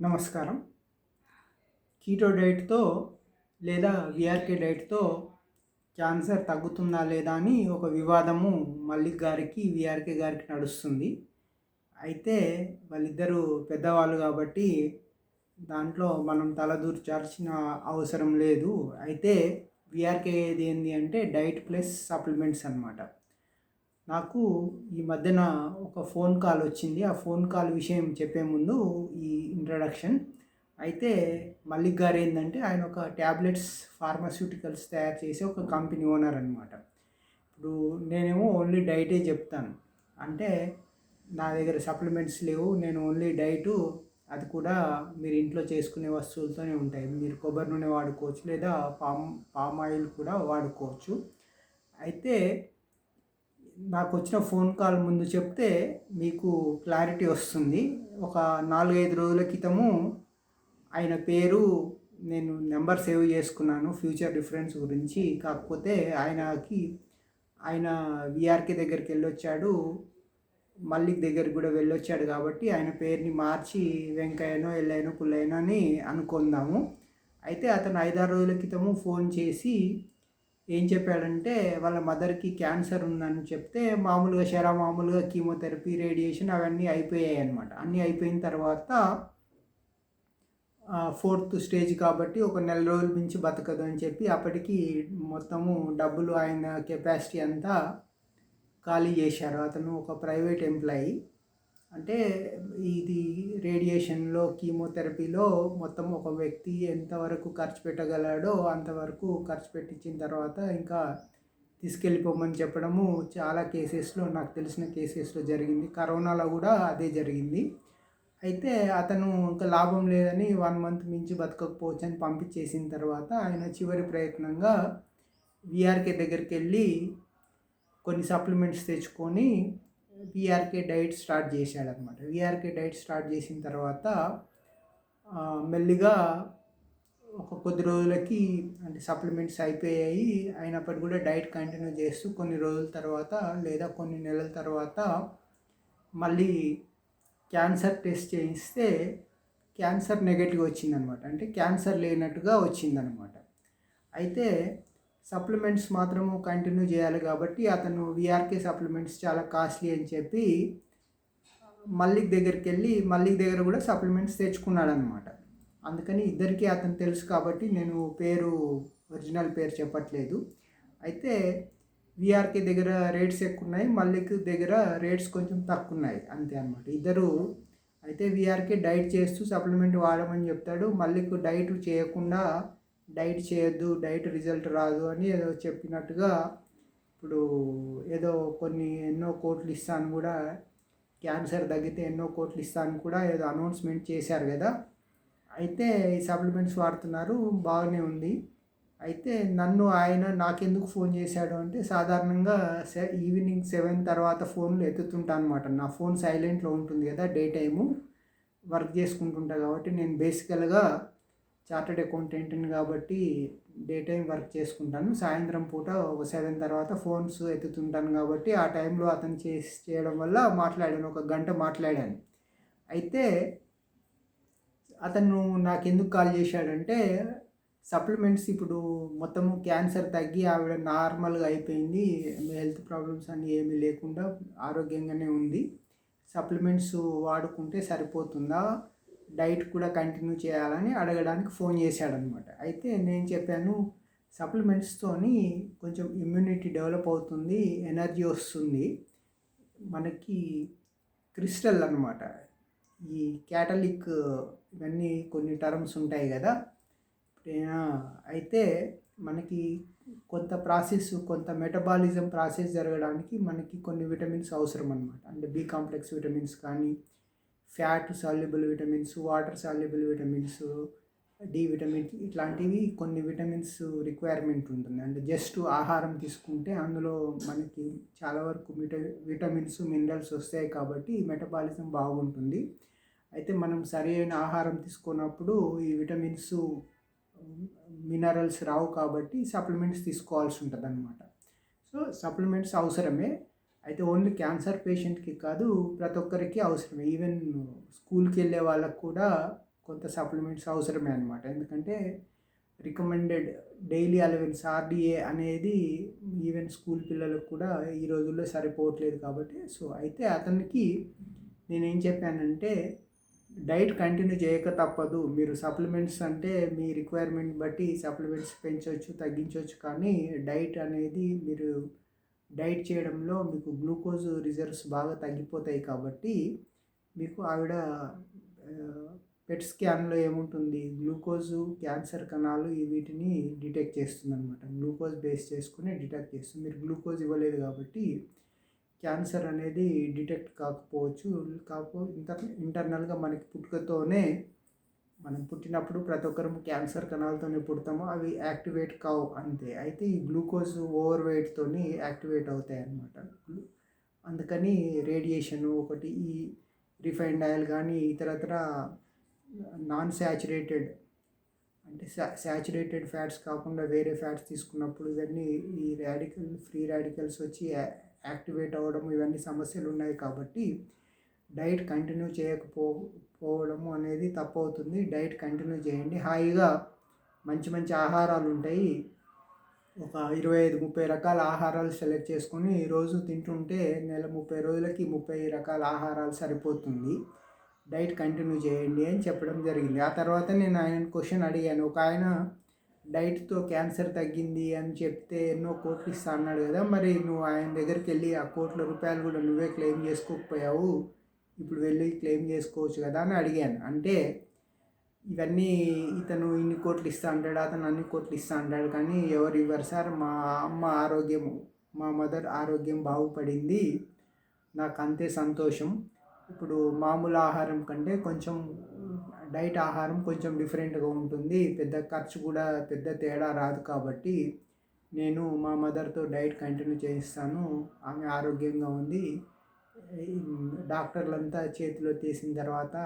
నమస్కారం. కీటో డైట్తో లేదా VRK డైట్తో cancer తగ్గుతుందా లేదా అని ఒక వివాదము మల్లిక్ గారికి విఆర్కే గారికి నడుస్తుంది. అయితే వాళ్ళిద్దరూ పెద్దవాళ్ళు కాబట్టి దాంట్లో మనం తలదూర్చాల్సిన అవసరం లేదు. అయితే విఆర్కే ఏది ఏంటి అంటే డైట్ ప్లస్ సప్లిమెంట్స్ అనమాట నాకు ఈ మధ్యన ఒక ఫోన్ కాల్ వచ్చింది. ఆ ఫోన్ కాల్ విషయం చెప్పే ముందు ఈ ఇంట్రడక్షన్ అయితే మల్లిక్ గారు ఏంటంటే ఆయన ఒక ట్యాబ్లెట్స్ ఫార్మాస్యూటికల్స్ తయారు చేసే ఒక కంపెనీ ఓనర్ అనమాట ఇప్పుడు నేనేమో ఓన్లీ డైటే చెప్తాను. అంటే నా దగ్గర సప్లిమెంట్స్ లేవు. నేను ఓన్లీ డైటు అది కూడా మీరు ఇంట్లో చేసుకునే వస్తువులతోనే ఉంటాయి. మీరు కొబ్బరి నూనె వాడుకోవచ్చు లేదా పామ్ పామ్ ఆయిల్ కూడా వాడుకోవచ్చు. అయితే నాకు వచ్చిన ఫోన్ కాల్ ముందు చెప్తే మీకు క్లారిటీ వస్తుంది. ఒక నాలుగైదు రోజుల క్రితము ఆయన పేరు నేను నెంబర్ సేవ్ చేసుకున్నాను ఫ్యూచర్ డిఫరెన్స్ గురించి. కాకపోతే ఆయనకి ఆయన విఆర్కే దగ్గరికి వెళ్ళొచ్చాడు మల్లిక్ దగ్గరికి కూడా వెళ్ళొచ్చాడు కాబట్టి ఆయన పేరుని మార్చి వెంకయ్యనో ఎల్లయ్యనో పుల్లయ్యనో అని అనుకుందాము. అయితే అతను ఐదారు రోజుల క్రితము ఫోన్ చేసి ఏం చెప్పాడంటే వాళ్ళ మదర్కి క్యాన్సర్ ఉందని చెప్తే మామూలుగా శరా మామూలుగా కీమోథెరపీ రేడియేషన్ అవన్నీ అయిపోయాయి అనమాట అన్నీ అయిపోయిన తర్వాత ఫోర్త్ స్టేజ్ కాబట్టి ఒక నెల రోజుల నుంచి బతకదు అని చెప్పి అప్పటికి మొత్తము డబ్బులు ఆయన కెపాసిటీ అంతా ఖాళీ చేశారు. అతను ఒక ప్రైవేట్ ఎంప్లాయీ. అంటే ఇది రేడియేషన్లో కీమోథెరపీలో మొత్తం ఒక వ్యక్తి ఎంతవరకు ఖర్చు పెట్టగలడో అంతవరకు ఖర్చు పెట్టించిన తర్వాత ఇంకా తీసుకెళ్ళిపోమని చెప్పడము చాలా కేసెస్లో నాకు తెలిసిన కేసెస్లో జరిగింది. కరోనాలో కూడా అదే జరిగింది. అయితే అతను ఇంకా లాభం లేదని వన్ మంత్ మించి బతకకపోవచ్చు అని పంపించేసిన తర్వాత ఆయన చివరి ప్రయత్నంగా విఆర్కే దగ్గరికి వెళ్ళి కొన్ని సప్లిమెంట్స్ తెచ్చుకొని విఆర్కే డైట్ స్టార్ట్ చేశాడనమాట విఆర్కే డైట్ స్టార్ట్ చేసిన తర్వాత మెల్లిగా ఒక కొద్ది రోజులకి అంటే సప్లిమెంట్స్ అయిపోయాయి. అయినప్పటికీ కూడా డైట్ కంటిన్యూ చేస్తూ కొన్ని రోజుల తర్వాత లేదా కొన్ని నెలల తర్వాత మళ్ళీ క్యాన్సర్ టెస్ట్ చేయిస్తే క్యాన్సర్ నెగటివ్ వచ్చిందనమాట అంటే క్యాన్సర్ లేనట్టుగా వచ్చిందనమాట అయితే సప్లిమెంట్స్ మాత్రము కంటిన్యూ చేయాలి కాబట్టి అతను విఆర్కే సప్లిమెంట్స్ చాలా కాస్ట్లీ అని చెప్పి మల్లిక్ దగ్గరికి వెళ్ళి మల్లిక్ దగ్గర కూడా సప్లిమెంట్స్ తెచ్చుకున్నాడు అనమాట అందుకని ఇద్దరికీ అతను తెలుసు కాబట్టి నేను పేరు ఒరిజినల్ పేరు చెప్పట్లేదు. అయితే విఆర్కే దగ్గర రేట్స్ ఎక్కువ ఉన్నాయి మల్లిక్ దగ్గర రేట్స్ కొంచెం తక్కువ ఉన్నాయి అంతే అనమాట ఇద్దరు అయితే విఆర్కే డైట్ చేస్తూ సప్లిమెంట్ వాడమని చెప్తాడు. మల్లిక్ డైట్ చేయకుండా డైట్ చేయొద్దు డైట్ రిజల్ట్ రాదు అని ఏదో చెప్పినట్టుగా ఇప్పుడు ఏదో కొన్ని ఎన్నో కోట్లు ఇస్తాను కూడా క్యాన్సర్ తగ్గితే ఎన్నో కోట్లు ఇస్తాను కూడా ఏదో అనౌన్స్మెంట్ చేశారు కదా. అయితే ఈ సప్లిమెంట్స్ వాడుతున్నారు బాగానే ఉంది. అయితే నన్ను ఆయన నాకెందుకు ఫోన్ చేశాడు అంటే సాధారణంగా ఈవినింగ్ సెవెన్ తర్వాత ఫోన్లు ఎత్తుతుంటా అనమాట నా ఫోన్ సైలెంట్లో ఉంటుంది కదా డే టైము వర్క్ చేసుకుంటుంటా కాబట్టి నేను బేసికల్గా చార్టెడ్ అకౌంటెంట్ని కాబట్టి డే టైం వర్క్ చేసుకుంటాను. సాయంత్రం పూట ఒక సెవెన్ తర్వాత ఫోన్స్ ఎత్తుతుంటాను కాబట్టి ఆ టైంలో అతను చేసి చేయడం వల్ల మాట్లాడాను ఒక గంట మాట్లాడాను. అయితే అతను నాకు ఎందుకు కాల్ చేశాడంటే సప్లిమెంట్స్ ఇప్పుడు మొత్తము క్యాన్సర్ తగ్గి ఆవిడ నార్మల్గా అయిపోయింది హెల్త్ ప్రాబ్లమ్స్ అన్నీ ఏమీ లేకుండా ఆరోగ్యంగానే ఉంది. సప్లిమెంట్స్ వాడుకుంటే సరిపోతుందా? డైట్ కూడా కంటిన్యూ చేయాలని అడగడానికి ఫోన్ చేశాడనమాట. అయితే నేను చెప్పాను సప్లిమెంట్స్తోని కొంచెం ఇమ్యూనిటీ డెవలప్ అవుతుంది ఎనర్జీ వస్తుంది. మనకి క్రిస్టల్ అనమాట. ఈ క్యాటలిక్ ఇవన్నీ కొన్ని టర్మ్స్ ఉంటాయి కదా. అయితే మనకి కొంత ప్రాసెస్ కొంత మెటబాలిజం ప్రాసెస్ జరగడానికి మనకి కొన్ని విటమిన్స్ అవసరం అనమాట అంటే బి కాంప్లెక్స్ విటమిన్స్ కానీ fat soluble vitamins water soluble vitamins D vitamin ఇట్లాంటివి కొన్ని విటమిన్స్ రిక్వైర్మెంట్ ఉంటుంది. అంటే జస్ట్ ఆహారం తీసుకుంటే అందులో మనకి చాలా వరకు విట విటమిన్స్ మినరల్స్ వస్తాయి కాబట్టి మెటబాలిజం బాగుంటుంది. అయితే మనం సరైన ఆహారం తీసుకున్నప్పుడు ఈ విటమిన్స్ మినరల్స్ రావు కాబట్టి సప్లిమెంట్స్ తీసుకోవాల్సి ఉంటుంది అనమాట సో సప్లిమెంట్స్ అవసరమే. అయితే ఓన్లీ క్యాన్సర్ పేషెంట్కి కాదు ప్రతి ఒక్కరికి అవసరమే. ఈవెన్ స్కూల్కి వెళ్ళే వాళ్ళకు కూడా కొంత సప్లిమెంట్స్ అవసరమే అనమాట ఎందుకంటే రికమెండెడ్ డైలీ అలవెన్స్ ఆర్డిఏ అనేది ఈవెన్ స్కూల్ పిల్లలకు కూడా ఈ రోజుల్లో సరిపోవట్లేదు కాబట్టి సో అయితే అతనికి నేనేం చెప్పానంటే డైట్ కంటిన్యూ చేయక తప్పదు. మీరు సప్లిమెంట్స్ అంటే మీ రిక్వైర్మెంట్ బట్టి సప్లిమెంట్స్ పెంచవచ్చు తగ్గించవచ్చు కానీ డైట్ అనేది మీరు డైట్ చేయడంలో మీకు గ్లూకోజ్ రిజర్వ్స్ బాగా తగ్గిపోతాయి కాబట్టి మీకు ఆవిడ పెట్ స్కాన్లో ఏముంటుంది? గ్లూకోజ్ క్యాన్సర్ కణాలు ఈ వీటిని డిటెక్ట్ చేస్తుంది అనమాట గ్లూకోజ్ బేస్ చేసుకుని డిటెక్ట్ చేస్తుంది. మీరు గ్లూకోజ్ ఇవ్వలేదు కాబట్టి క్యాన్సర్ అనేది డిటెక్ట్ కాకపోవచ్చు. కాకపోతే ఇంటర్ ఇంటర్నల్గా మనకి పుట్టుకతోనే మనం పుట్టినప్పుడు ప్రతి ఒక్కరు క్యాన్సర్ కణాలతోనే పుడతాము అవి యాక్టివేట్ కావు అంతే. అయితే ఈ గ్లూకోజ్ ఓవర్ వెయిట్తోని యాక్టివేట్ అవుతాయి అన్నమాట. అందుకని రేడియేషన్ ఒకటి ఈ రిఫైన్డ్ ఆయిల్ కానీ ఇతరత్ర నాన్ శాచురేటెడ్ అంటే శాచురేటెడ్ ఫ్యాట్స్ కాకుండా వేరే ఫ్యాట్స్ తీసుకున్నప్పుడు ఇవన్నీ ఈ రాడికల్ ఫ్రీ రాడికల్స్ వచ్చి యాక్టివేట్ అవ్వడం ఇవన్నీ సమస్యలు ఉన్నాయి కాబట్టి డైట్ కంటిన్యూ చేయకపోవడము అనేది తప్పవుతుంది. డైట్ కంటిన్యూ చేయండి. హాయిగా మంచి మంచి ఆహారాలు ఉంటాయి. ఒక ఇరవై ఐదు ముప్పై రకాల ఆహారాలు సెలెక్ట్ చేసుకొని రోజు తింటుంటే నెల ముప్పై రోజులకి ముప్పై రకాల ఆహారాలు సరిపోతుంది. డైట్ కంటిన్యూ చేయండి అని చెప్పడం జరిగింది. ఆ తర్వాత నేను ఆయన క్వశ్చన్ అడిగాను. ఒక ఆయన డైట్తో క్యాన్సర్ తగ్గింది అని చెప్తే ఎన్నో కోట్లు ఇస్తా అన్నాడు కదా మరి నువ్వు ఆయన దగ్గరికి వెళ్ళి ఆ కోట్ల రూపాయలు కూడా నువ్వే క్లెయిమ్ చేసుకోకపోయావు. ఇప్పుడు వెళ్ళి క్లెయిమ్ చేసుకోవచ్చు కదా అని అడిగాను. అంటే ఇవన్నీ ఇతను ఇన్ని కోట్లు ఇస్తా అంటాడు అతను అన్ని కోట్లు ఇస్తా అంటాడు కానీ ఎవరు ఇవ్వరు సార్. మా అమ్మ ఆరోగ్యం మా మదర్ ఆరోగ్యం బాగుపడింది. నాకు అంతే సంతోషం. ఇప్పుడు మామూలు ఆహారం కంటే కొంచెం డైట్ ఆహారం కొంచెం డిఫరెంట్గా ఉంటుంది. పెద్ద ఖర్చు కూడా పెద్ద తేడా రాదు కాబట్టి నేను మా మదర్తో డైట్ కంటిన్యూ చేయిస్తాను. ఆమె ఆరోగ్యంగా ఉంది. డాక్టర్లంతా చేతిలో తీసిన తర్వాత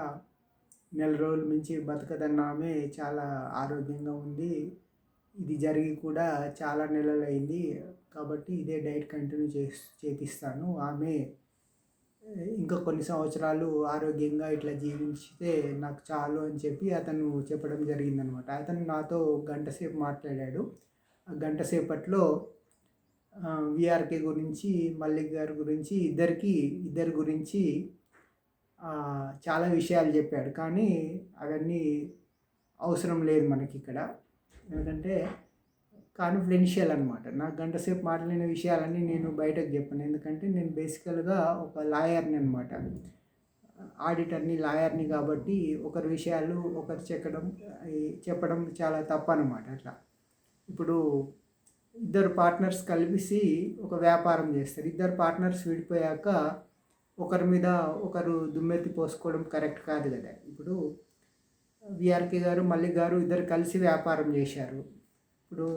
నెల రోజుల నుంచి బతకదన్న ఆమె చాలా ఆరోగ్యంగా ఉంది. ఇది జరిగి కూడా చాలా నెలలు అయింది కాబట్టి ఇదే డైట్ కంటిన్యూ చే చేపిస్తాను. ఆమె ఇంకా కొన్ని సంవత్సరాలు ఆరోగ్యంగా ఇట్లా జీవించితే నాకు చాలు అని చెప్పి అతను చెప్పడం జరిగిందనమాట అతను నాతో గంట సేపు మాట్లాడాడు. ఆ గంట సేపట్లో విఆర్కే గురించి మల్లిక్ గారి గురించి ఇద్దరికి ఇద్దరి గురించి చాలా విషయాలు చెప్పాడు. కానీ అవన్నీ అవసరం లేదు మనకి ఇక్కడ. ఎందుకంటే కాన్ఫిడెన్షియల్ అనమాట నాకు గంట సేపు మాట్లాడిన విషయాలన్నీ నేను బయటకు చెప్పాను. ఎందుకంటే నేను బేసికల్గా ఒక లాయర్ని అనమాట ఆడిటర్ని లాయర్ని కాబట్టి ఒకరి విషయాలు ఒకరు చెప్పడం చెప్పడం చాలా తప్పనమాట అట్లా. ఇప్పుడు ఇద్దరు పార్ట్నర్స్ కలిసి ఒక వ్యాపారం చేస్తారు. ఇద్దరు పార్ట్నర్స్ విడిపోయాక ఒకరి మీద ఒకరు దుమ్మెత్తి పోసుకోవడం కరెక్ట్ కాదు కదా. ఇప్పుడు విఆర్కే గారు మల్లిక్ గారు ఇద్దరు కలిసి వ్యాపారం చేశారు. ఇప్పుడు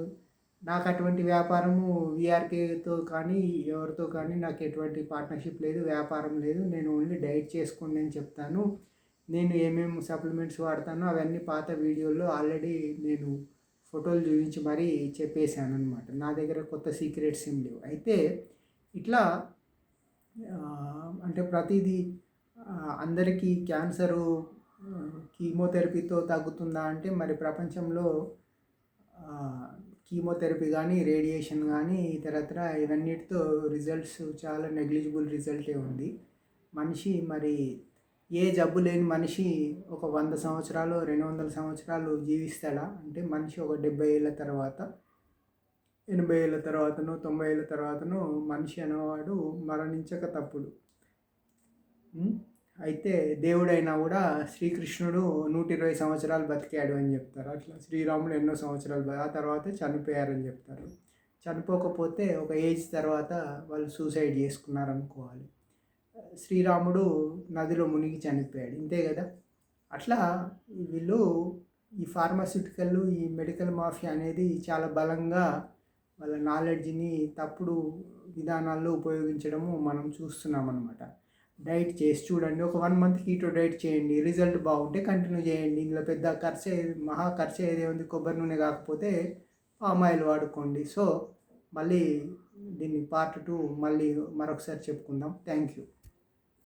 నాకు అటువంటి వ్యాపారము విఆర్కేతో కానీ ఎవరితో కానీ నాకు ఎటువంటి పార్ట్నర్షిప్ లేదు వ్యాపారం లేదు. నేను ఓన్లీ డైట్ చేసుకోండి అని చెప్తాను. నేను ఏమేమి సప్లిమెంట్స్ వాడతానో అవన్నీ పాత వీడియోల్లో ఆల్రెడీ నేను ఫోటోలు చూపించి మరీ చెప్పేశాను అనమాట నా దగ్గర కొత్త సీక్రెట్స్ ఏం లేవు. అయితే ఇట్లా అంటే ప్రతిదీ అందరికీ క్యాన్సరు కీమోథెరపీతో తగ్గుతుందా అంటే మరి ప్రపంచంలో కీమోథెరపీ కానీ రేడియేషన్ కానీ ఇతరత్ర ఇవన్నిటితో రిజల్ట్స్ చాలా నెగ్లిజిబుల్ రిజల్టే ఉంది. మనిషి మరి ఏ జబ్బు లేని మనిషి ఒక వంద సంవత్సరాలు రెండు వందల సంవత్సరాలు జీవిస్తాడా? అంటే మనిషి ఒక డెబ్బై ఏళ్ళ తర్వాత ఎనభై ఏళ్ళ తర్వాతనో తొంభై ఏళ్ళ తర్వాతనో మనిషి అనేవాడు మరణించక తప్పుడు. అయితే దేవుడైనా కూడా శ్రీకృష్ణుడు నూట ఇరవై సంవత్సరాలు బతికాడు అని చెప్తారు. అట్లా శ్రీరాముడు ఎన్నో సంవత్సరాలు ఆ తర్వాత చనిపోయారని చెప్తారు. చనిపోకపోతే ఒక ఏజ్ తర్వాత వాళ్ళు సూసైడ్ చేసుకున్నారనుకోవాలి. శ్రీరాముడు నదిలో మునిగి చనిపోయాడు. ఇంతే కదా? అట్లా వీళ్ళు ఈ ఫార్మాస్యూటికల్ ఈ మెడికల్ మాఫియా అనేది చాలా బలంగా వాళ్ళ నాలెడ్జ్ని తప్పుడు విధానాల్లో ఉపయోగించడము మనం చూస్తున్నాం అనమాట డైట్ చేసి చూడండి. ఒక వన్ మంత్ కీటో డైట్ చేయండి. రిజల్ట్ బాగుంటే కంటిన్యూ చేయండి. ఇందులో పెద్ద ఖర్చు మహా ఖర్చు ఏదే ఉంది కొబ్బరి నూనె కాకపోతే పామ్ ఆయిల్ వాడుకోండి. సో మళ్ళీ దీన్ని పార్ట్ టూ మళ్ళీ మరొకసారి చెప్పుకుందాం. Thank you